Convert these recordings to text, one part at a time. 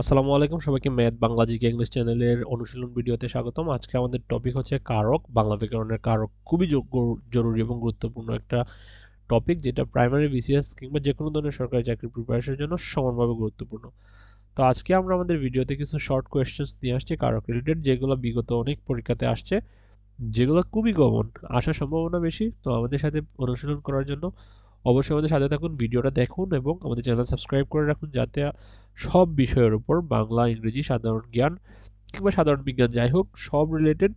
আসসালামু আলাইকুম, সবাইকে ম্যাথ বাংলা জিকে ইংলিশ চ্যানেলের অনুশীলন ভিডিওতে স্বাগতম। আজকে আমাদের টপিক হচ্ছে কারক, বাংলা ব্যাকরণের কারক। খুবই জরুরি এবং গুরুত্বপূর্ণ একটা টপিক যেটা প্রাইমারি বিসিএস কিংবা যে কোনো ধরনের সরকারি চাকরি প্রিপারেশনের জন্য সমানভাবে গুরুত্বপূর্ণ। তো আজকে আমরা আমাদের ভিডিওতে কিছু শর্ট কোয়েশ্চেন্স নিয়ে আসছি কারক রিলেটেড যেগুলো বিগত অনেক পরীক্ষাতে আসছে, যেগুলো খুবই কমন আসার সম্ভাবনা বেশি। তো আমাদের সাথে অনুশীলন করার জন্য অবশ্যই আমাদের সাথে থাকুন, ভিডিওটা দেখুন এবং আমাদের চ্যানেল সাবস্ক্রাইব করে রাখুন যাতে সব বিষয়ের উপর বাংলা, ইংরেজি, সাধারণ জ্ঞান কিংবা সাধারণ বিজ্ঞান যাই হোক, সব রিলেটেড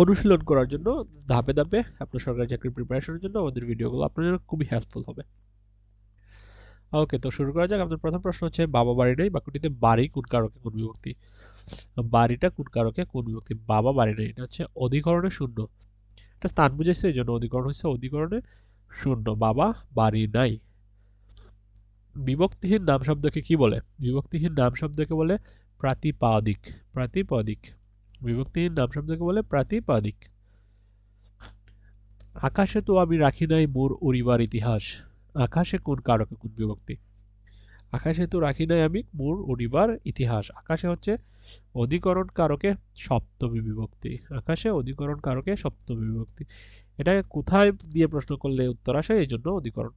অনুশীলন করার জন্য ধাপে ধাপে আপনার সরকারি চাকরির প্রিপারেশনের জন্য আমাদের ভিডিওগুলো আপনার জন্য খুবই হেল্পফুল হবে। ওকে তো শুরু করা যাক। আপনার প্রথম প্রশ্ন হচ্ছে, বাবা বাড়ি নেই, বাক্যটিতে বাড়ি কোন কারকে, কোন বিভক্তি? বাড়িটা কোন কারকে, কোন বিভক্তি? বাবা বাড়ি নেই, এটা হচ্ছে অধিকরণে শূন্য। এটা স্থান বুঝেছে এই জন্য অধিকরণ হচ্ছে অধিকরণে। শূন্য, বাবা, বাড়ি নাই। বিভক্তিহীন নাম শব্দকে কি বলে? বিভক্তিহীন নাম শব্দকে বলে প্রাতিপাদিক। প্রাতিপাদিক। বিভক্তিহীন নাম শব্দকে বলে প্রাতিপাদিক। আকাশে তো আমি রাখি নাই মোর উড়িবার ইতিহাস। আকাশে কোন কারকে কোন বিভক্তি? আকাশে তো রাখি নাই আমি, মোর অনিবার ইতিহাস। আকাশে হচ্ছে অধিকরণ কারকে সপ্তমী বিভক্তি। আকাশে অধিকরণ কারকে সপ্তমী বিভক্তি। এটাকে কোথায় দিয়ে প্রশ্ন করলে উত্তর আসে? এই জন্য অধিকরণ।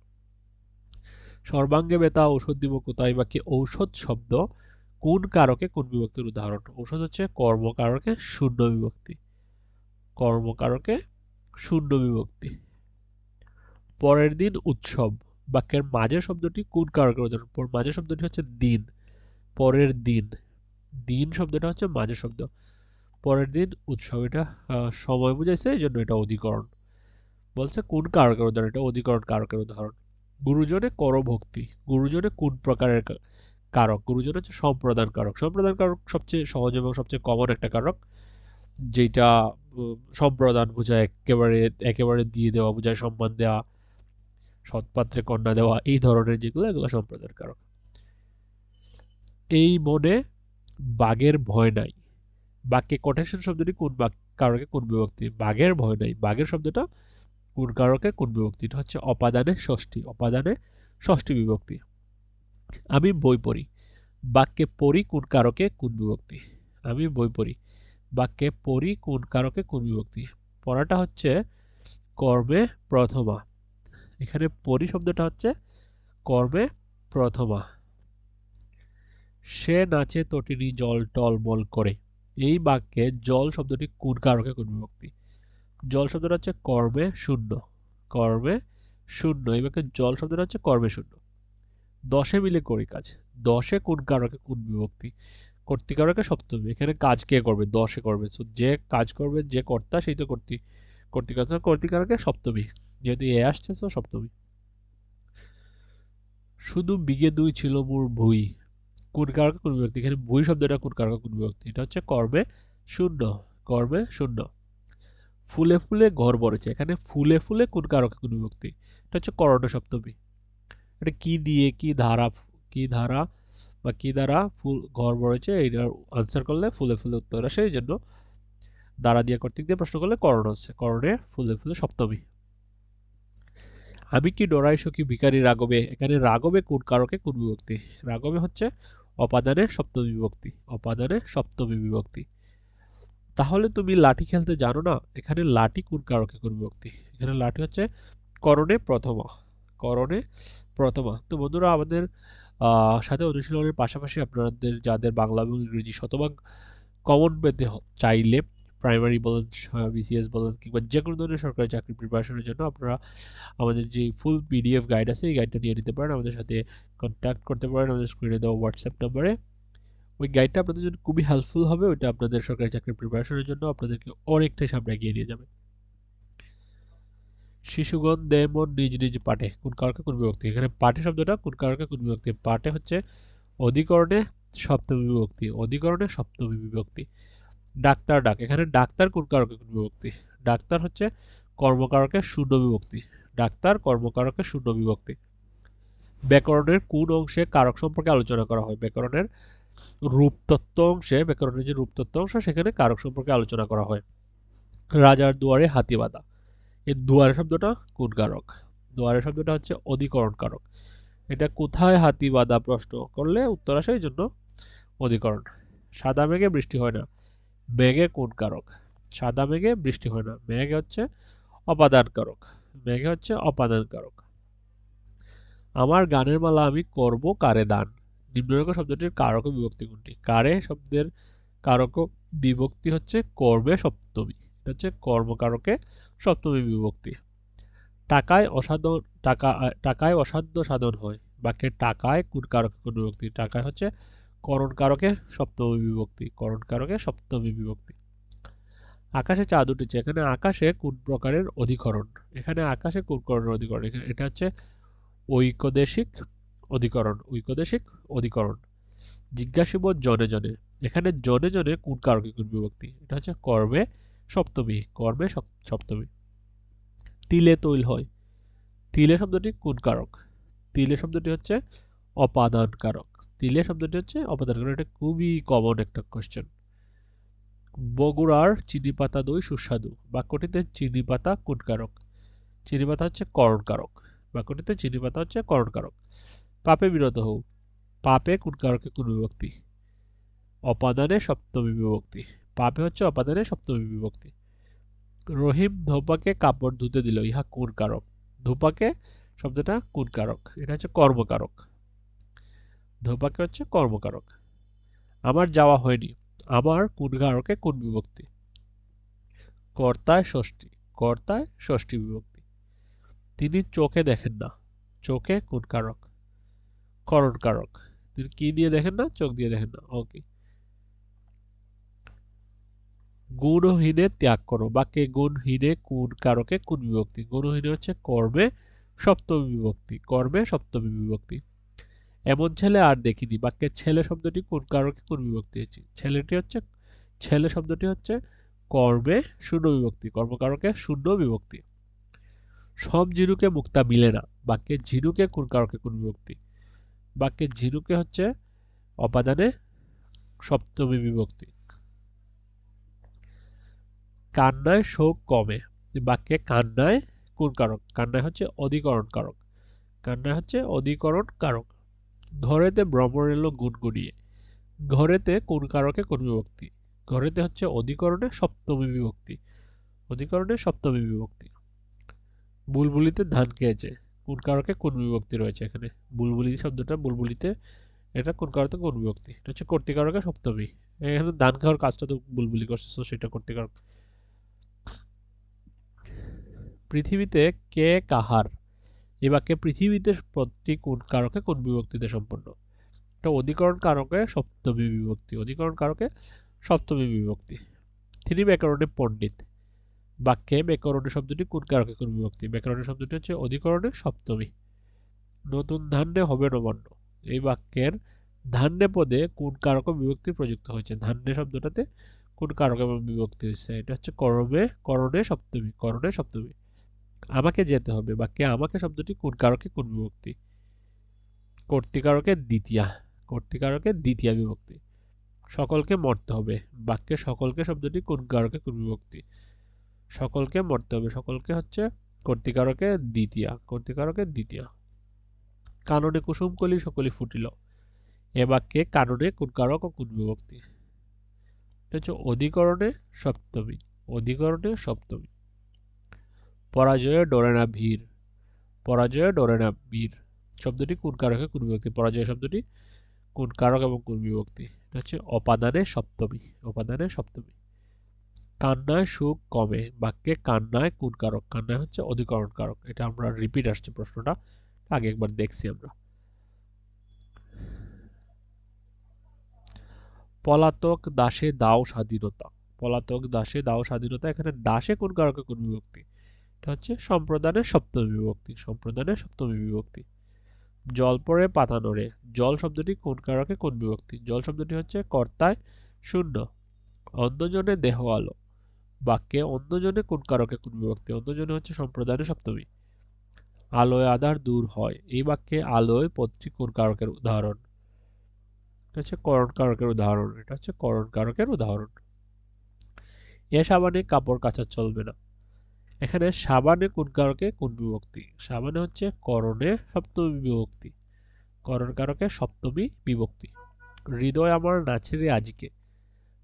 সর্বাঙ্গে বেতা ঔষধ দিব কোথায় বা কি ঔষধ শব্দ? কোন কারকে? কোন বিভক্তির উদাহরণ? ঔষধ হচ্ছে কর্মকারকে শূন্য বিভক্তি। কর্মকারকে শূন্য বিভক্তি। পরের দিন উৎসব। বাক্যের মাঝের শব্দটি কোন কারকের উদাহরণ মাঝের শব্দটি হচ্ছে দিন, পরের দিন। দিন শব্দটা হচ্ছে মাঝের শব্দ। পরের দিন উৎসব, এটা সময় বুঝাইছে, এই জন্য এটা অধিকরণ। বলছে কোন কারকের উদাহরণ, এটা অধিকরণ কারকের উদাহরণ। গুরুজনে করভক্তি, গুরুজনে কোন প্রকারের কারক? গুরুজন হচ্ছে সম্প্রদান কারক। সম্প্রদান কারক সবচেয়ে সহজ এবং সবচেয়ে কমন একটা কারক যেটা সম্প্রদান বোঝায়, একেবারে একেবারে দিয়ে দেওয়া, বোঝায়, সম্মান দেওয়া সৎপাত্রে কন্যা দেওয়া, এই ধরনের যেগুলো, এগুলো সম্প্রদান কারক। এই মনে বাঘের ভয় নাই। বাক্যে কোটেশন শব্দটি কোন কারকে কোন বিভক্তি? বাঘের ভয় নাই। বাঘের শব্দটা কোন কারকে, কোন বিভক্তি? এটা হচ্ছে অপাদানে ষষ্ঠী অপাদানে ষষ্ঠী বিভক্তি। আমি বই পড়ি। বাক্যে পড়ি কোন কারকে, কোন বিভক্তি? আমি বই পড়ি। বাক্যে পড়ি কোন কারকে, কোন বিভক্তি? পড়াটা হচ্ছে কর্মে প্রথমা। এখানে পরি শব্দটা হচ্ছে কর্মে প্রথমা। সে নাচে তটিনী জল টলমল করে। এই বাক্যে জল শব্দটি কোন কারকে, কোন বিভক্তি? জল শব্দটা হচ্ছে কর্মে শূন্য। কর্মে শূন্য। এই বাক্যে জল শব্দটা হচ্ছে কর্মে শূন্য। দশে মিলে করি কাজ। দশে কোন কারকে, কোন বিভক্তি? কর্তিকারকে সপ্তমী। এখানে কাজ কে করবে, দশে করবে। তো যে কাজ করবে, যে কর্তা, সেই তো কর্তি। কর্তিকার কর্তিকারকে সপ্তমী। যেহেতু এ আসছে, তো সপ্তমী। শুধু বিগে দুই ছিল মোর ভুই। কোন কারকে কোন বিভক্তি? এখানে ভুই শব্দটা কোন কারকে কোন বিভক্তি? এটা হচ্ছে কর্মে শূন্য কর্মে শূন্য। ফুলে ফুলে ঘর বড়েছে এখানে ফুলে ফুলে কোন কারকে কোন বিভক্তি? এটা হচ্ছে করণ সপ্তমী। এটা কি দিয়ে, কি ধারা কি ধারা বা কি দ্বারা ফুল, ঘর বড়েছে এইটার আনসার করলে ফুলে ফুলে উত্তর আসে। এই জন্য দ্বারা দিয়ে কর্তৃক দিয়ে প্রশ্ন করলে করণ হচ্ছে। করণে ফুলে ফুলে সপ্তমী। আমি কি ডরাই সখী ভিকারি রাগবে এখানে রাগবে কোন কারকে? কোন বিভক্তি? রাগবে হচ্ছে অপাদানে সপ্তমী বিভক্তি। অপাদানে সপ্তমী বিভক্তি। তাহলে তুমি লাঠি খেলতে জানো না? এখানে লাঠি কোন কারকে? কোন বিভক্তি? এখানে লাঠি হচ্ছে করণে প্রথমা। করণে প্রথমা। তো বন্ধুরা, আমাদের সাথে অনুশীলনের পাশাপাশি আপনাদের যাদের বাংলা এবং ইংরেজি শতভাগ কমন পেতে চাইলে প্রাইমারি বলেন বিসিএস বলেন কিংবা যে কোনো ধরনের সরকারি চাকরি প্রিপারেশনের জন্য আপনারা আমাদের যে ফুল পিডিএফ গাইড আছে, এই গাইডটা নিয়ে নিতে পারেন। আমাদের সাথে কন্ট্যাক্ট করতে পারেন আমাদের স্ক্রিনে দেওয়া হোয়াটসঅ্যাপ নাম্বারে ওই গাইডটা আপনাদের জন্য খুবই হেল্পফুল হবে। ওইটা আপনাদের সরকারি চাকরির প্রিপারেশনের জন্য আপনাদেরকে অনেকটাই সামনে এগিয়ে নিয়ে যাবে। শিশুগণ দেমন নিজ নিজ পাঠে। কোন কারকে, কোন বিভক্তি? এখানে পাঠে শব্দটা কোন কারকে, কোন বিভক্তি? পাঠে হচ্ছে অধিকরণে সপ্তমী বিভক্তি। অধিকরণে সপ্তমী বিভক্তি। ডাক্তার ডাক। এখানে ডাক্তার কোন কারকে বিভক্তি? ডাক্তার হচ্ছে কর্মকারকে শূন্য বিভক্তি। ডাক্তার, কর্মকারকের শূন্য বিভক্তি। ব্যাকরণের কোন অংশে কারক সম্পর্কে আলোচনা করা হয়? ব্যাকরণের রূপতত্ত্ব অংশে, ব্যাকরণের যে রূপতত্ত্ব অংশ, সেখানে কারক সম্পর্কে আলোচনা করা হয়। রাজার দুয়ারে হাতি বাঁধা। এই দুয়ারে শব্দটা কোন কারক? দুয়ারে শব্দটা হচ্ছে অধিকরণ কারক। এটা কোথায় হাতি বাঁধা প্রশ্ন করলে উত্তর আসে এই জন্য অধিকরণ। সাদা মেঘে বৃষ্টি হয় না। মেঘে কোন কারক? সাদা মেঘে বৃষ্টি হয় না। মেঘ হচ্ছে অপাদান কারক। মেঘে হচ্ছে অপাদান কারক। আমার গানের মালা আমি করব কারে দান? নিম্নরেখা শব্দটির কারক বিভক্তি কোনটি? কারে শব্দের কারক বিভক্তি হচ্ছে কর্মে সপ্তমী। এটা হচ্ছে কর্মকারকে সপ্তমী বিভক্তি। টাকায় অসাধন টাকা, টাকায় অসাধ্য সাধন হয়। বাক্যের টাকায় কোন কারকে কোন বিভক্তি? টাকায় হচ্ছে করণ কারকে, সপ্তমী বিভক্তি। করণ কারকে, সপ্তমী বিভক্তি। আকাশে চাঁদ উঠেছে। এখানে আকাশে কোন প্রকারের অধিকরণ? এখানে আকাশে কোন প্রকারের অধিকরণ? এখানে এটা হচ্ছে ঐকদেশিক অধিকরণ। ঐকদেশিক অধিকরণ। জিজ্ঞাসিব জনে জনে। এখানে জনে জনে কোন কারকে কোন বিভক্তি? এটা হচ্ছে কর্মে সপ্তমী। কর্মে সপ্তমী। তিলে তৈল হয়। তিলে শব্দটি কোন কারক? তিলে শব্দটি হচ্ছে অপাদান কারক। তিলে শব্দটি হচ্ছে অপাদান কারক এটা খুবই কমন একটা কোশ্চেন বগুড়ার চিনি পাতা দই সুস্বাদু। বাক্যটিতে চিনি পাতা কোন কারক? চিনি পাতা হচ্ছে করণ কারক। বাক্যটিতে চিনি পাতা হচ্ছে করণ কারক। পাপে বিরত হও। পাপে কোন কারকে কোন বিভক্তি? অপাদানে সপ্তমী বিভক্তি। পাপে হচ্ছে অপাদানে সপ্তমী বিভক্তি। রহিম ধোপাকে কাপড় ধুতে দিল, ইহা কোন কারক? ধোপাকে শব্দটা কোন কারক? এটা হচ্ছে কর্মকারক। ধোপাকে হচ্ছে কর্মকারক। আমার যাওয়া হয়নি। আমার কোন কারকে কোন বিভক্তি? কর্তায় ষষ্ঠী। কর্তায় ষষ্ঠী বিভক্তি। তিনি চোখে দেখেন না। চোখে কোন কারক করণ কারক তিনি কি দিয়ে দেখেন না? চোখ দিয়ে দেখেন না। ওকে গুণহীনে ত্যাগ করো। বাক্যে গুণহীনে কোন কারকে কোন বিভক্তি? গুণহীনে হচ্ছে কর্মে সপ্তমী বিভক্তি। কর্মে সপ্তমী বিভক্তি। এমন ছেলে আর দেখিনি। বাক্যের ছেলে শব্দটি কোন কারকে কোন বিভক্তি হয়েছে ছেলেটি হচ্ছে, ছেলে শব্দটি হচ্ছে কর্মে শূন্য বিভক্তি। কর্মকারকে শূন্য বিভক্তি। সব ঝিনুকে মুক্তা মিলে না। বাক্যে ঝিনুকে কোন কারকে কোন বিভক্তি? বাক্যে ঝিনুকে হচ্ছে অপাদানে সপ্তমী বিভক্তি। কান্নায় শোক কমে। বাক্যে কান্নায় কোন কারক কান্নায় হচ্ছে অধিকরণ কারক। কান্নায় হচ্ছে অধিকরণ কারক। ঘরেতে ভ্রমণ এলো গুনগুনিয়ে। ঘরেতে কোন কারকে কোন বিভক্তি? ঘরেতে হচ্ছে অধিকরণে সপ্তমী বিভক্তি। অধিকরণে সপ্তমী বিভক্তি। বুলবুলিতে ধান খেয়েছে। কোন কারকে কোন বিভক্তি রয়েছে এখানে? বুলবুলি শব্দটা, বুলবুলিতে এটা কোন কারকে কোন বিভক্তি? এটা হচ্ছে কর্তিকারকে সপ্তমী। এখানে ধান খাওয়ার কাজটা তো বুলবুলি করছে তো সেটা কর্তিকারক। পৃথিবীতে কে কাহার? এ বাক্যে পৃথিবীতে পদটি কোন কারকে কোন বিভক্তিতে সম্পন্ন? এটা অধিকরণ কারকে সপ্তমী বিভক্তি, অধিকরণ কারকে সপ্তমী বিভক্তি। তিনি ব্যাকরণে পণ্ডিত। বাক্যে ব্যাকরণের শব্দটি কোন কারকে কোন বিভক্তি? ব্যাকরণের শব্দটি হচ্ছে অধিকরণের সপ্তমী। নতুন ধান্যে হবে নবান্ন। এই বাক্যের ধান্যে পদে কোন কারক বিভক্তি প্রযুক্ত হয়েছে? ধান্যে শব্দটাতে কোন কারক এবং বিভক্তি হয়েছে? এটা হচ্ছে করমে, করণে সপ্তমী করণে সপ্তমী। আমাকে যেতে হবে বাক্যে আমাকে শব্দটি কোন কারকে কোন বিভক্তি? কর্তিকারকের দ্বিতীয়া কর্তিকারকের দ্বিতীয় বিভক্তি। সকলকে মরতে হবে, বাক্যে সকলকে শব্দটি কোন কারকে কোন বিভক্তি? সকলকে মরতে হবে, সকলকে হচ্ছে কর্তিকারকের দ্বিতীয়া কর্তিকারকের দ্বিতীয়া। কাননে কুসুম কলি সকলি ফুটিল, এ বাক্যে কাননে কোন কারক ও কোন বিভক্তি? হচ্ছে অধিকরণে সপ্তমী অধিকরণে সপ্তমী। পরাজয়ে ডরে না ভিড় পরাজয়ে ডরে না বীর। শব্দটি কোন কারকে কোন বিভক্তি? পরাজয় শব্দটি কোন কারক এবং কোন বিভক্তি? এটা হচ্ছে অপাদানে সপ্তমী অপাদানে সপ্তমী। কান্নায় সুখ কমে, বাক্যে কান্নায় কোন কারক? কান্নায় হচ্ছে অধিকরণ কারক। এটা আমরা রিপিট আসছে প্রশ্নটা, আগে একবার দেখছি আমরা। পলাতক দাসে দাও স্বাধীনতা। পলাতক দাসে দাও স্বাধীনতা, এখানে দাসে কোন কারকে কোন বিভক্তি? এটা হচ্ছে সম্প্রদানের সপ্তমী বিভক্তি, সম্প্রদানের সপ্তমী বিভক্তি। জল পরে পাতা নড়ে। জল শব্দটি কোন কারকে কোন বিভক্তি? জল শব্দটি হচ্ছে কর্তায় শূন্য অন্যজনে দেহ আলো। বাক্যে অন্যজনে কোন কারকে কোন বিভক্তি? অন্যজনে হচ্ছে সম্প্রদানের সপ্তমী। আলোয় আধার দূর হয়। এই বাক্যে আলোয় পদটি কোন কারকের উদাহরণ? এটা হচ্ছে করণ কারকের উদাহরণ। এটা হচ্ছে করণ কারকের উদাহরণ। এ সাবানে কাপড় কাচা চলবে না। এখানে সাবানে কোন কারকে? কোন বিভক্তি? সাবানে হচ্ছে করণে সপ্তমী বিভক্তি। করণ কারকে? সপ্তমী বিভক্তি। হৃদয় আমার নাচের আজিকে।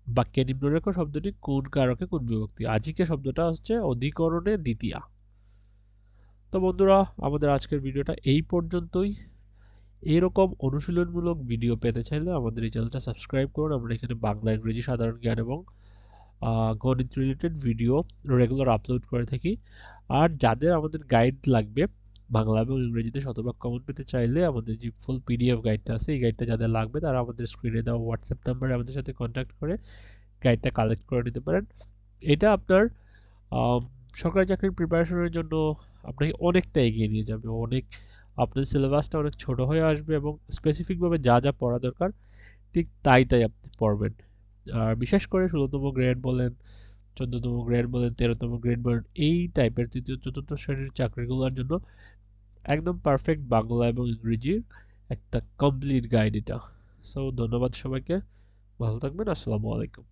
বাক্যে নিম্নরেখ শব্দটি কোন কারকে? কোন বিভক্তি? আজিকে শব্দটা হচ্ছে অধিকরণে দ্বিতীয়া। তো বন্ধুরা, আমাদের আজকের ভিডিওটা এই পর্যন্তই। এরকম অনুশীলনমূলক ভিডিও পেতে চাইলে আমাদের এই চ্যানেলটা সাবস্ক্রাইব করুন। আমরা এখানে বাংলা, ইংরেজি, সাধারণ জ্ঞান এবং গণিত রিলেটেড ভিডিও রেগুলার আপলোড করে থাকি। আর যাদের আমাদের গাইড লাগবে, বাংলা এবং ইংরেজিতে শতভাগ কমন পেতে চাইলে আমাদের যে ফুল পিডিএফ গাইডটা আছে, এই গাইডটা যাদের লাগবে, তারা আমাদের স্ক্রিনে দেওয়া হোয়াটসঅ্যাপ নাম্বারে আমাদের সাথে কন্ট্যাক্ট করে গাইডটা কালেক্ট করে নিতে পারেন। এটা আপনার সরকারি চাকরির প্রিপারেশনের জন্য আপনাকে অনেকটা এগিয়ে নিয়ে যাবে। অনেক, আপনার সিলেবাসটা অনেক ছোট হয়ে আসবে এবং স্পেসিফিকভাবে যা যা পড়া দরকার, ঠিক তাই তাই আপনি পড়বেন। আর বিশেষ করে ষোলোতম গ্রেড বলেন, চোদ্দতম গ্রেড বলেন, তেরোতম গ্রেড বলেন, এই টাইপের তৃতীয়, চতুর্থ শ্রেণির চাকরিগুলোর জন্য একদম পারফেক্ট বাংলা এবং ইংরেজির একটা কমপ্লিট গাইড এটা। সো ধন্যবাদ সবাইকে। ভালো থাকবেন। আসসালামু আলাইকুম।